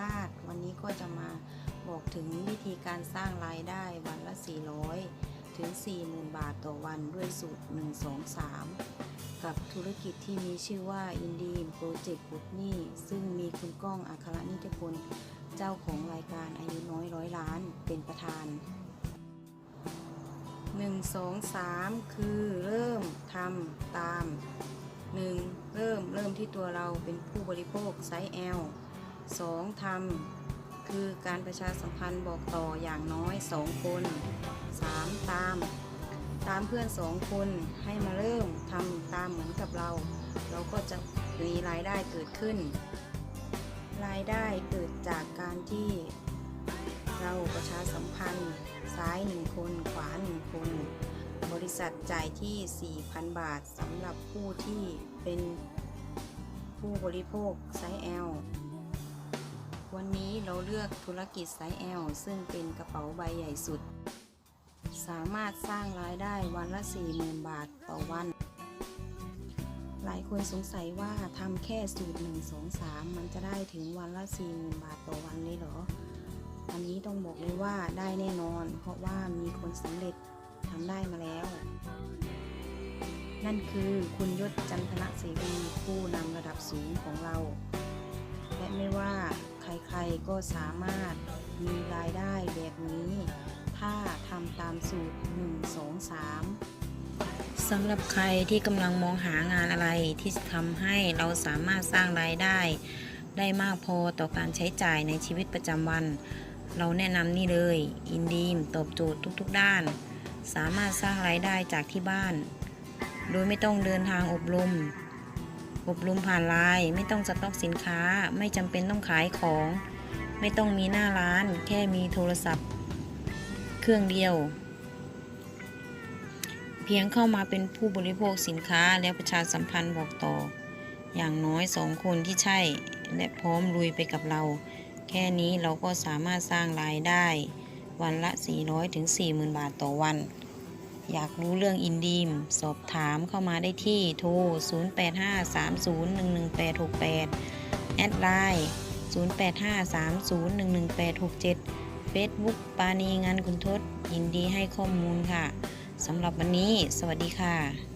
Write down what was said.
ราช วันนี้ก็จะมาบอกถึงวิธีการสร้างรายได้วันละ 400 ถึง 40,000 บาทต่อวันด้วยสูตร 1 2 3 กับธุรกิจที่มีชื่อว่าอินดีมโปรเจกต์ปุดนี่ซึ่งมีคุณก้องอัครนิติพลเจ้าของรายการอายุน้อยร้อยล้านเป็นประธาน 1 2 3 คือเริ่มทำตาม 1. เริ่มเริ่มที่ตัวเราเป็นผู้บริโภคไซส์ L 2. ทำคือการประชาสัมพันธ์บอกต่ออย่างน้อย 2 คน 3. ตาม ตามเพื่อน 2 คนให้มาเริ่มทำตามเหมือนกับเรา เราก็จะมีรายได้เกิดขึ้น รายได้เกิดจากการที่ เราประชาสัมพันธ์ ซ้าย 1 คน ขวา 1 คน บริษัทจ่ายที่ 4,000 บาทสำหรับผู้ที่เป็นผู้บริโภคไซส์ L เราเลือกธุรกิจไซส์ L ซึ่งเป็นกระเป๋าใบใหญ่สุด สามารถสร้างรายได้วันละ 40,000 บาทต่อวัน หลายคนสงสัยว่าทำแค่สูตร 1 2 3 มันจะได้ถึงวันละ 40,000 บาทต่อวันเลยเหรอ อันนี้ต้องบอกเลยว่าได้แน่นอน เพราะว่ามีคนสำเร็จทำได้มาแล้ว นั่นคือคุณยศจันทนะเสวีผู้นำระดับสูงของเรา และไม่ว่า ก็สามารถมีรายได้แบบนี้ ถ้าทำตามสูตร 1 2 3สำหรับใครที่กำลังมองหางานอะไรที่ทำให้เราสามารถสร้างรายได้ ได้มากพอต่อการใช้จ่ายในชีวิตประจำวัน เราแนะนำนี่เลย อินดีมตอบโจทย์ทุกๆ ด้าน สามารถสร้างรายได้จากที่บ้าน โดยไม่ต้องเดินทางอบรมอบรมผ่านไลน์ไม่ต้องสต็อกสินค้าไม่จำเป็นต้องขายของ ไม่ต้องมีหน้าร้าน แค่มีโทรศัพท์ เครื่องเดียว เพียงเข้ามาเป็นผู้บริโภคสินค้าแล้วประชาสัมพันธ์บอกต่อ อย่างน้อยสองคนที่ใช่ และพร้อมลุยไปกับเรา แค่นี้เราก็สามารถสร้างรายได้ วันละ 400ถึง40,000 บาทต่อวันอยากรู้เรื่องอินดีม สอบถามเข้ามาได้ที่โทร 0853011868 แอดไลน์ 0853011867 Facebook ปานีงานคุณทศยินดีให้ข้อมูลค่ะสำหรับวันนี้ สวัสดีค่ะ